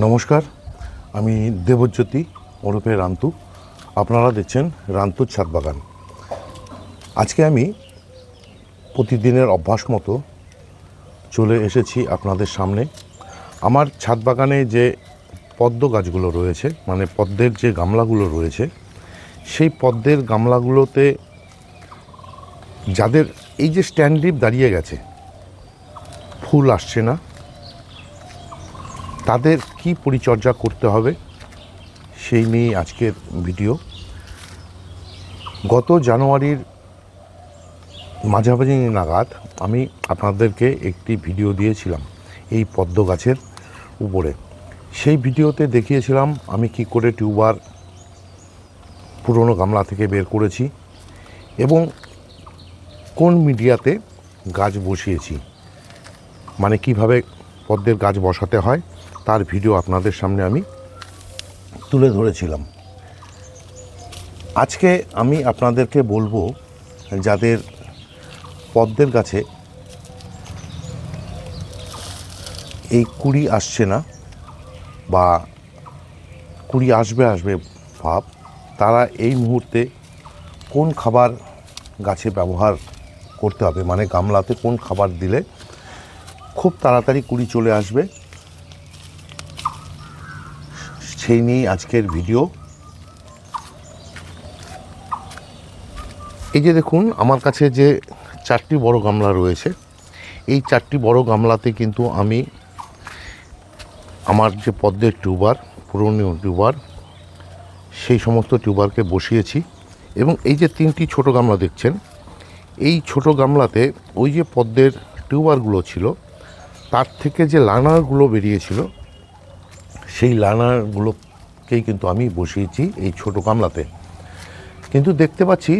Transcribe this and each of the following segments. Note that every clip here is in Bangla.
নমস্কার, আমি দেবজ্যোতি ওরফে রান্তু। আপনারা দেখছেন রান্তুর ছাদ বাগান। আজকে আমি প্রতিদিনের অভ্যাস মতো চলে এসেছি আপনাদের সামনে। আমার ছাদ বাগানে যে পদ্ম গাছগুলো রয়েছে মানে পদ্মের যে গামলাগুলো রয়েছে, সেই পদ্মের গামলাগুলোতে যাদের এই যে স্ট্যান্ডলিপ দাঁড়িয়ে গেছে, ফুল আসছে না। তাদের কি পরিচর্যা করতে হবে সেই নিয়ে আজকের ভিডিও। গত জানুয়ারির মাঝামাঝি নাগাদ আমি আপনাদেরকে একটি ভিডিও দিয়েছিলাম এই পদ্ম গাছের উপরে। সেই ভিডিওতে দেখিয়েছিলাম আমি কি করে টিউবার পুরনো গামলা থেকে বের করেছি এবং কোন মিডিয়াতে গাছ বসিয়েছি মানে কীভাবে পদ্মের গাছ বসাতে হয় তার ভিডিও আপনাদের সামনে আমি তুলে ধরেছিলাম। আজকে আমি আপনাদেরকে বলব যাদের পদ্মের গাছে এই কুড়ি আসছে না বা কুড়ি আসবে আসবে ভাব, তারা এই মুহূর্তে কোন খাবার গাছে ব্যবহার করতে হবে? মানে গামলাতে কোন খাবার দিলে খুব তাড়াতাড়ি কুড়ি চলে আসবে? সেই নিয়েই আজকের ভিডিও। এই যে দেখুন, আমার কাছে যে চারটি বড় গামলা রয়েছে, এই চারটি বড় গামলাতে কিন্তু আমি আমার যে পদ্মের টিউবার, পুরনো টিউবার, সেই সমস্ত টিউবারকে বসিয়েছি এবং এই যে তিনটি ছোট গামলা দেখছেন, এই ছোট গামলাতে ওই যে পদ্মের টিউবারগুলো ছিল, তার থেকে যে লার্নারগুলো বেরিয়েছিল সেই লার্নারগুলোকেই কিন্তু আমি বসিয়েছি এই ছোট গামলাতে। কিন্তু দেখতে পাচ্ছি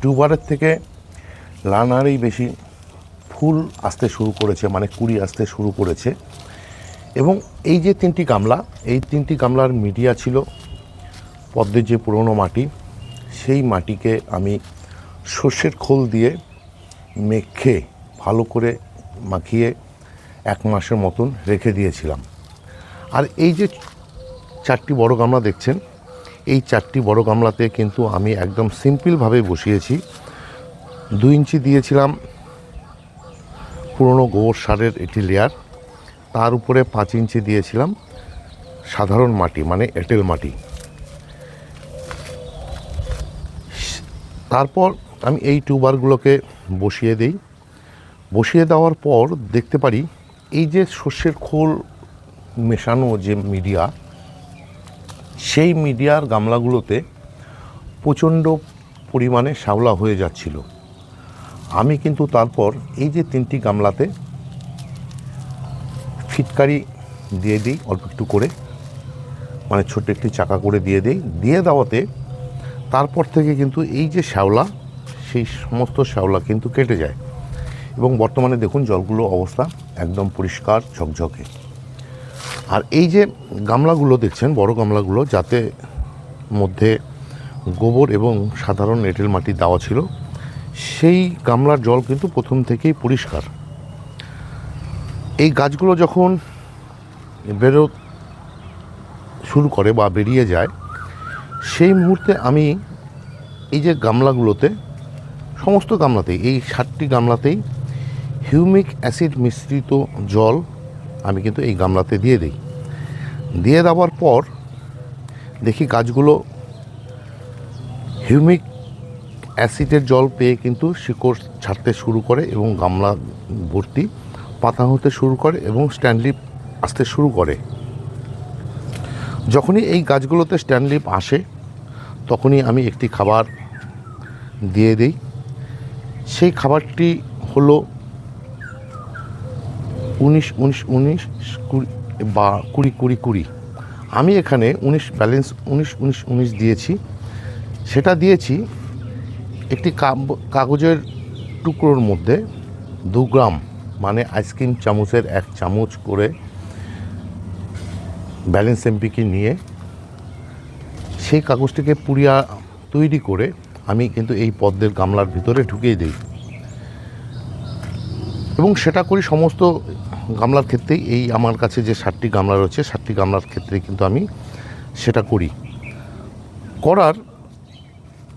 টিউবারের থেকে লার্নারেই বেশি ফুল আসতে শুরু করেছে মানে কুড়ি আসতে শুরু করেছে। এবং এই যে তিনটি গামলা, এই তিনটি গামলার মিডিয়া ছিল পদ্মের যে পুরনো মাটি, সেই মাটিকে আমি সর্ষের খোল দিয়ে মেখে ভালো করে মাখিয়ে এক মাসের মতন রেখে দিয়েছিলাম। আর এই যে চারটি বড় গামলা দেখছেন, এই চারটি বড় গামলাতে কিন্তু আমি একদম সিম্পলভাবে বসিয়েছি। দু ইঞ্চি দিয়েছিলাম পুরনো গোবর সারের একটি লেয়ার, তার উপরে পাঁচ ইঞ্চি দিয়েছিলাম সাধারণ মাটি মানে এঁটেল মাটি। তারপর আমি এই টিউবারগুলোকে বসিয়ে দিই। বসিয়ে দেওয়ার পর দেখতে পারি, এই যে শস্যের খোল মেশানো যে মিডিয়া, সেই মিডিয়ার গামলাগুলোতে প্রচণ্ড পরিমাণে শ্যাওলা হয়ে যাচ্ছিল। আমি কিন্তু তারপর এই যে তিনটি গামলাতে ফিটকারি দিয়ে দিই অল্প একটু করে মানে ছোট্ট একটি চাকা করে দিয়ে দিই। দিয়ে দেওয়াতে তারপর থেকে কিন্তু এই যে শ্যাওলা, সেই সমস্ত শ্যাওলা কিন্তু কেটে যায়। এবং বর্তমানে দেখুন জলগুলো অবস্থা একদম পরিষ্কার ঝকঝকে। আর এই যে গামলাগুলো দেখছেন, বড় গামলাগুলো, যাতে মধ্যে গোবর এবং সাধারণ এঁটেল মাটি দেওয়া ছিল, সেই গামলার জল কিন্তু প্রথম থেকেই পরিষ্কার। এই গাছগুলো যখন বেরো শুরু করে বা বেরিয়ে যায়, সেই মুহূর্তে আমি এই যে গামলাগুলোতে, সমস্ত গামলাতেই, এই ষাটটি গামলাতেই হিউমিক অ্যাসিড মিশ্রিত জল আমি কিন্তু এই গামলাতে দিয়ে দিই। দিয়ে দেওয়ার পর দেখি গাছগুলো হিউমিক অ্যাসিডের জল পেয়ে কিন্তু শিকড় ছাড়তে শুরু করে এবং গামলা ভর্তি পাতা হতে শুরু করে এবং স্ট্যান্ডলিপ আসতে শুরু করে। যখনই এই গাছগুলোতে স্ট্যান্ডলিপ আসে, তখনই আমি একটি খাবার দিয়ে দিই। সেই খাবারটি হলো উনিশ উনিশ উনিশ, কুড়ি, বা কুড়ি কুড়ি কুড়ি। আমি এখানে উনিশ ব্যালেন্স উনিশ উনিশ উনিশ দিয়েছি। সেটা দিয়েছি একটি কাগজের টুকরোর মধ্যে দু গ্রাম মানে আইসক্রিম চামচের এক চামচ করে ব্যালেন্স এমপিকে নিয়ে সেই কাগজটিকে পুড়িয়া তৈরি করে আমি কিন্তু এই পদ্মের গামলার ভিতরে ঢুকিয়ে দিই। এবং সেটা করি সমস্ত গামলার ক্ষেত্রেই এই আমার কাছে যে ষাটটি গামলা রয়েছে ষাটটি গামলার ক্ষেত্রে কিন্তু আমি সেটা করি। করার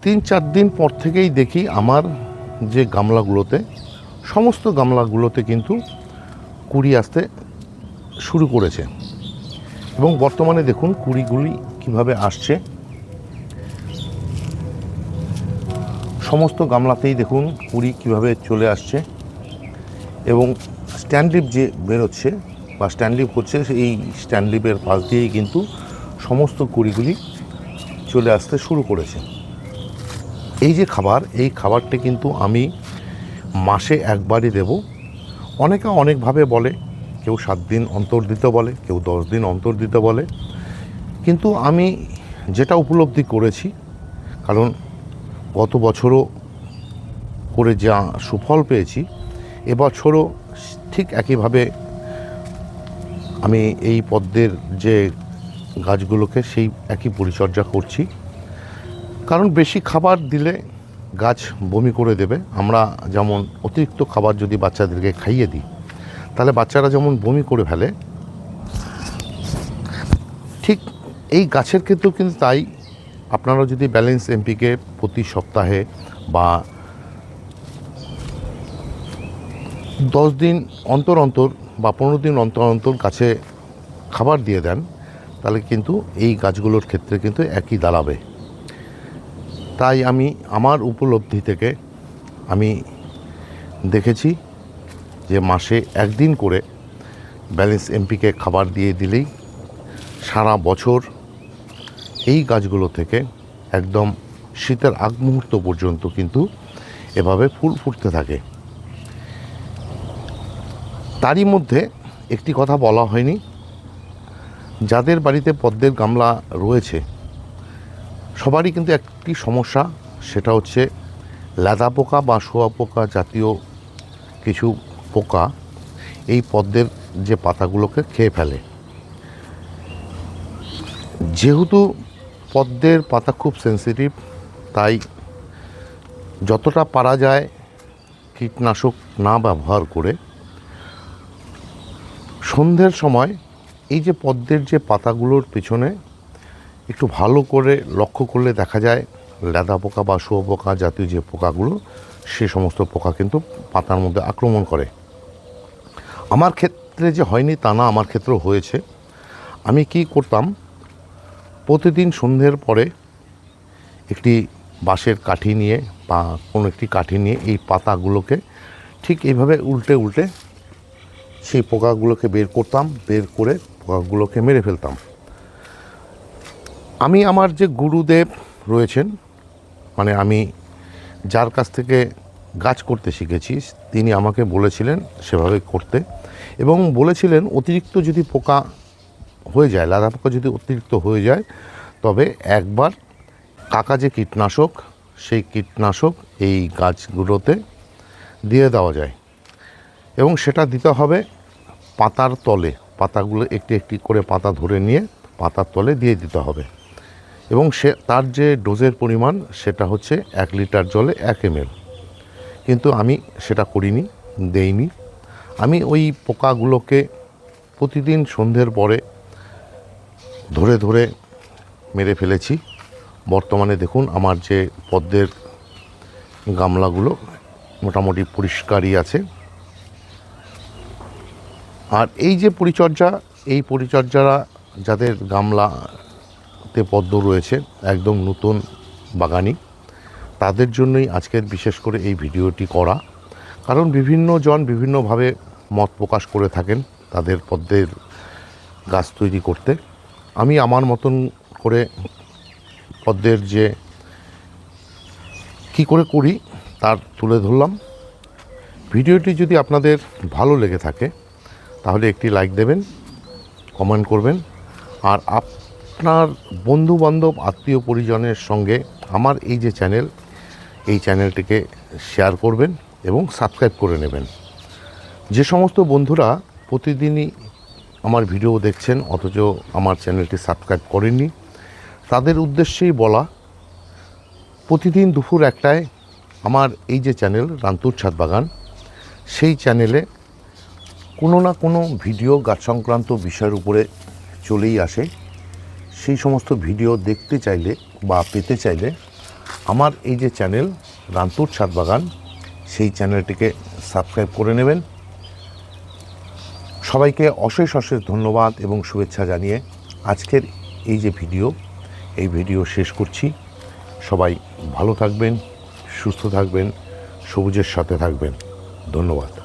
তিন চার দিন পর থেকেই দেখি আমার যে গামলাগুলোতে, সমস্ত গামলাগুলোতে কিন্তু কুড়ি আসতে শুরু করেছে। এবং বর্তমানে দেখুন কুড়িগুলি কীভাবে আসছে। সমস্ত গামলাতেই দেখুন কুড়ি কীভাবে চলে আসছে। এবং স্ট্যান্ডলিপ যে বেরোচ্ছে বা স্ট্যান্ডলিপ হচ্ছে, এই স্ট্যান্ডলিপের পাশ দিয়েই কিন্তু সমস্ত কুড়িগুলি চলে আসতে শুরু করেছে। এই যে খাবার, এই খাবারটি কিন্তু আমি মাসে একবারই দেব। অনেকে অনেকভাবে বলে, কেউ সাত দিন অন্তর দিতে বলে, কেউ দশ দিন অন্তর দিতে বলে। কিন্তু আমি যেটা উপলব্ধি করেছি, কারণ গত বছরও করে যা সুফল পেয়েছি এবছরও ঠিক একইভাবে আমি এই পদ্মের যে গাছগুলোকে সেই একই পরিচর্যা করছি। কারণ বেশি খাবার দিলে গাছ বমি করে দেবে। আমরা যেমন অতিরিক্ত খাবার যদি বাচ্চাদেরকে খাইয়ে দিই, তাহলে বাচ্চারা যেমন বমি করে ফেলে, ঠিক এই গাছের ক্ষেত্রেও কিন্তু তাই। আপনারা যদি ব্যালেন্স এমপিকে প্রতি সপ্তাহে বা দশ দিন অন্তর অন্তর বা পনেরো দিন অন্তর অন্তর গাছে খাবার দিয়ে দেন, তাহলে কিন্তু এই গাছগুলোর ক্ষেত্রে কিন্তু একই দাঁড়াবে তাই আমি আমার উপলব্ধি থেকে আমি দেখেছি যে মাসে একদিন করে ব্যালেন্স এমপিকে খাবার দিয়ে দিলেই সারা বছর এই গাছগুলো থেকে একদম শীতের আগ মুহূর্ত পর্যন্ত কিন্তু এভাবে ফুল ফুটতে থাকে। তারই মধ্যে একটি কথা বলা হয়নি। যাদের বাড়িতে পদ্মের গামলা রয়েছে, সবারই কিন্তু একটি সমস্যা, সেটা হচ্ছে লেদা পোকা বা শোয়া পোকা জাতীয় কিছু পোকা এই পদ্মের যে পাতাগুলোকে খেয়ে ফেলে। যেহেতু পদ্মের পাতা খুব সেন্সিটিভ তাই যতটা পারা যায় কীটনাশক না ব্যবহার করে সন্ধ্যের সময় এই যে পদ্মের যে পাতাগুলোর পিছনে একটু ভালো করে লক্ষ্য করলে দেখা যায় লেদা পোকা বা শুয়োপোকা জাতীয় যে পোকাগুলো, সে সমস্ত পোকা কিন্তু পাতার মধ্যে আক্রমণ করে। আমার ক্ষেত্রে যে হয়নি তা না, আমার ক্ষেত্রেও হয়েছে। আমি কি করতাম, প্রতিদিন সন্ধ্যের পরে একটি বাঁশের কাঠি নিয়ে বা কোনো একটি কাঠি নিয়ে এই পাতাগুলোকে ঠিক এইভাবে উল্টে উল্টে সেই পোকাগুলোকে বের করতাম, বের করে পোকাগুলোকে মেরে ফেলতাম। আমি আমার যে গুরুদেব রয়েছেন মানে আমি যার কাছ থেকে গাছ করতে শিখেছি, তিনি আমাকে বলেছিলেন সেভাবে করতে। এবং বলেছিলেন, অতিরিক্ত যদি পোকা হয়ে যায়, লাদা পোকা যদি অতিরিক্ত হয়ে যায়, তবে একবার কাকা যে কীটনাশক, সেই কীটনাশক এই গাছগুলোতে দিয়ে দেওয়া যায়। এবং সেটা দিতে হবে পাতার তলে। পাতাগুলো একটি একটি করে পাতা ধরে নিয়ে পাতার তলে দিয়ে দিতে হবে। এবং সে, তার যে ডোজের পরিমাণ, সেটা হচ্ছে এক লিটার জলে এক এমএল। কিন্তু আমি সেটা করিনি, দেইনি। আমি ওই পোকাগুলোকে প্রতিদিন সন্ধ্যের পরে ধরে ধরে মেরে ফেলেছি। বর্তমানে দেখুন আমার যে পদ্মের গামলাগুলো মোটামুটি পরিষ্কারই আছে। আর এই যে পরিচর্যা, এই পরিচর্যারা যাদের গামলাতে পদ্ম রয়েছে, একদম নতুন বাগানি, তাদের জন্যই আজকের বিশেষ করে এই ভিডিওটি করা। কারণ বিভিন্ন জন বিভিন্নভাবে মত প্রকাশ করে থাকেন তাদের পদ্মের গাছ তৈরি করতে। আমি আমার মতন করে পদ্মের যে কি করে করি, তার তুলে ধরলাম। ভিডিওটি যদি আপনাদের ভালো লেগে থাকে তাহলে একটি লাইক দেবেন কমেন্ট করবেন। আর আপনার বন্ধু বান্ধব আত্মীয় পরিজনের সঙ্গে আমার এই যে চ্যানেল এই চ্যানেলটিকে শেয়ার করবেন এবং সাবস্ক্রাইব করে নেবেন। যে সমস্ত বন্ধুরা প্রতিদিনই আমার ভিডিও দেখছেন, অথচ আমার চ্যানেলটি সাবস্ক্রাইব করেননি, তাদের উদ্দেশ্যেই বলা, প্রতিদিন দুপুর একটায় আমার এই যে চ্যানেল রান্তুর ছাদ বাগান, সেই চ্যানেলে কোনো না কোনো ভিডিও গাছ সংক্রান্ত বিষয়ের উপরে চলেই আসে। সেই সমস্ত ভিডিও দেখতে চাইলে বা পেতে চাইলে আমার এই যে চ্যানেল রানপুর ছাদ বাগান, সেই চ্যানেলটিকে সাবস্ক্রাইব করে নেবেন। সবাইকে অশেষ অশেষ ধন্যবাদ এবং শুভেচ্ছা জানিয়ে আজকের এই যে ভিডিও, এই ভিডিও শেষ করছি। সবাই ভালো থাকবেন, সুস্থ থাকবেন, সবুজের সাথে থাকবেন। ধন্যবাদ।